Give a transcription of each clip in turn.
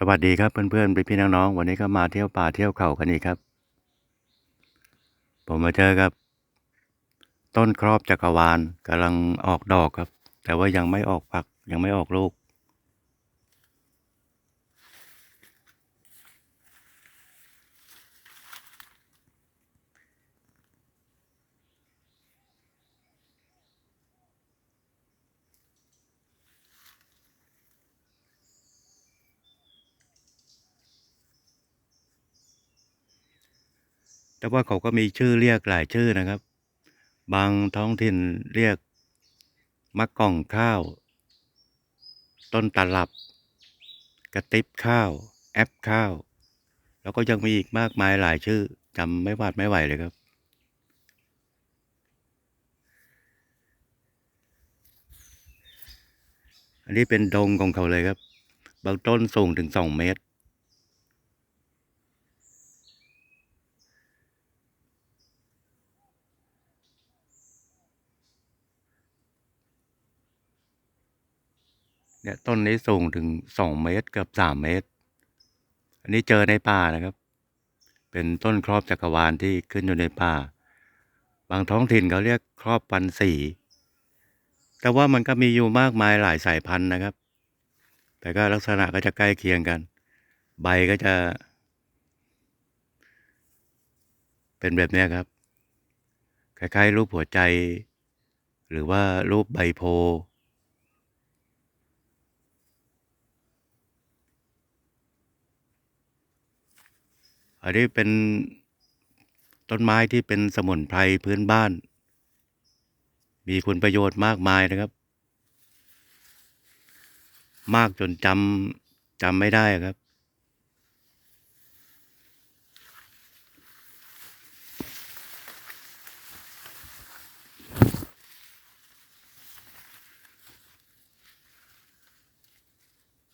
สวัสดีครับเพื่อนๆพี่น้องๆวันนี้ก็มาเที่ยวป่าเที่ยวเขากันอีกครับ ผมมาเจอกับ ต้นครอบจักรวาลกำลังออกดอกครับ แต่ว่ายังไม่ออกฝักยังไม่ออกลูก แต่ว่าเขาก็มีชื่อเรียกหลายชื่อนะครับ บางท้องถิ่นเรียกมะกล่องข้าว ต้นตลับ กระติบข้าว แอปข้าว แล้วก็ยังมีอีกมากมายหลายชื่อจำไม่วาดไม่ไหวเลยครับ อันนี้เป็นดงของเขาเลยครับ บางต้นสูงถึงสองเมตร เนี่ยต้นนี้สูงถึงสองเมตรเกือบสามเมตร อันนี้เจอในป่านะครับ เป็นต้นครอบจักรวาลที่ขึ้นอยู่ในป่า บางท้องถิ่นเขาเรียกครอบปันสี แต่ว่ามันก็มีอยู่มากมายหลายสายพันธุ์นะครับ แต่ก็ลักษณะก็จะใกล้เคียงกัน ใบก็จะ เป็นแบบนี้ครับ คล้ายๆรูปหัวใจ หรือว่ารูปใบโพ อันนี้เป็นต้นไม้ที่เป็นสมุนไพรพื้นบ้าน มีคุณประโยชน์มากมายนะครับ มากจนจำจำไม่ได้ครับ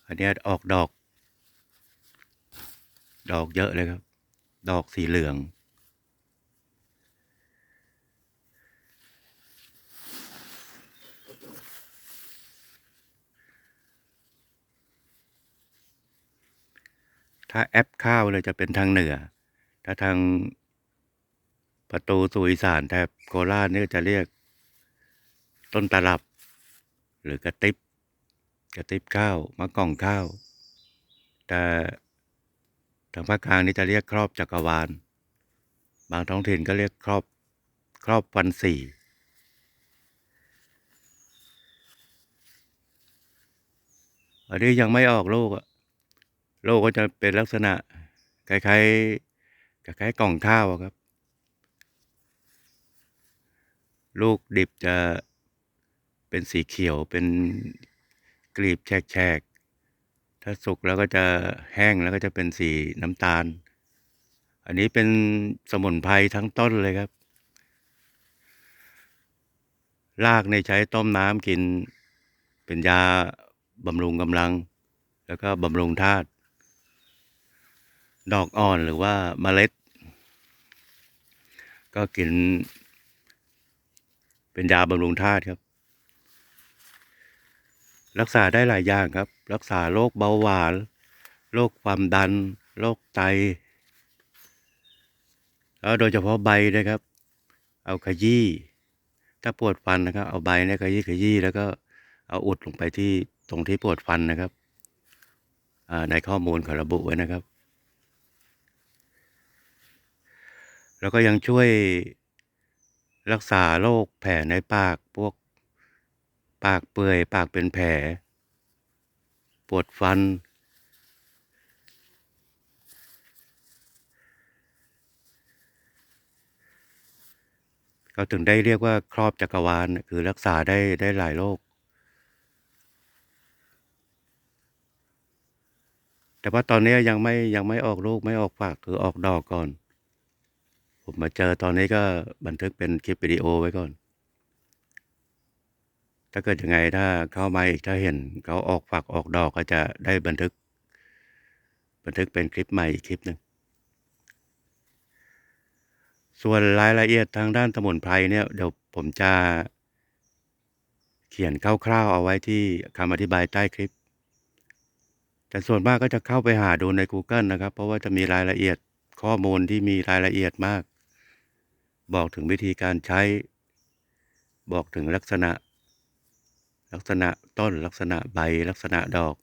อันนี้ออกดอก ดอกเยอะเลยครับ ดอกสีเหลือง ถ้าแอปข้าวเลยจะเป็นทางเหนือ ถ้าทางประตูสู่อีสานแถบโคราชนี่จะเรียก ต้นตลับ หรือกระติบ กระติบข้าวมะกล่องข้าว แต่ ทางภาคกลางนี่จะเรียกครอบจักรวาล บางท้องถิ่นก็เรียกครอบครอบพันสี่อันนี้ยังไม่ออกลูกอะลูกก็จะเป็นลักษณะคล้ายๆคล้ายๆกล่องข้าวครับ ลูกดิบจะเป็นสีเขียวเป็นกลีบแฉกๆ ถ้าสุกแล้วก็จะแห้งแล้วก็จะเป็นสีน้ำตาล อันนี้เป็นสมุนไพรทั้งต้นเลยครับ รากในใช้ต้มน้ำกิน เป็นยาบำรุงกำลัง แล้วก็บำรุงธาตุดอกอ่อนหรือว่าเมล็ด ก็กิน เป็นยาบำรุงธาตุครับ รักษาได้หลายอย่างครับ รักษาโรคเบาหวาน โรคความดัน โรคไต แล้วโดยเฉพาะใบนะครับ เอาขยี้ ถ้าปวดฟันนะครับ เอาใบเนี่ยขยี้ขยี้แล้วก็เอาอุดลงไปที่ตรงที่ปวดฟันนะครับ ในข้อมูลเขาระบุไว้นะครับ แล้วก็ยังช่วยรักษาโรคแผลในปากพวก ปากเปื่อย ปากเป็นแผล ปวดฟัน ก็ถึงได้เรียกว่าครอบจักรวาลคือรักษาได้ได้หลายโรคแต่ว่าตอนนี้ยังไม่ยังไม่ออกลูกไม่ออกฝักคือออกดอกก่อน ผมมาเจอตอนนี้ก็บันทึกเป็นคลิปวิดีโอไว้ก่อน ถ้าเกิดยังไงถ้าเข้ามาอีกถ้าเห็นเขาออกฝักออกดอกก็จะได้บันทึก บันทึกเป็นคลิปใหม่อีกคลิปหนึ่งส่วนรายละเอียดทางด้านสมุนไพรเนี่ยเดี๋ยวผมจะเขียนคร่าวๆเอาไว้ที่คำอธิบายใต้คลิป แต่ส่วนมากก็จะเข้าไปหาดูใน Google นะครับ เพราะว่าจะมีรายละเอียดข้อมูลที่มีรายละเอียดมาก บอกถึงวิธีการใช้ บอกถึงลักษณะ ลักษณะต้นลักษณะใบลักษณะดอก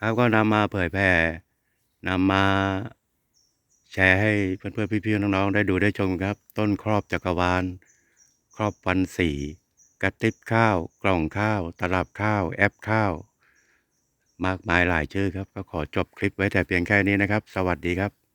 ครับก็นำมาเผยแผ่นำมาแชร์ให้เพื่อนๆพี่ๆน้องๆได้ดูได้ชมครับ ต้นครอบจักรวาล ครอบฟันสีกระติบข้าว กล่องข้าว ตลับข้าว แอปข้าว มากมายหลายชื่อครับ ก็ขอจบคลิปไว้แต่เพียงแค่นี้นะครับ สวัสดีครับ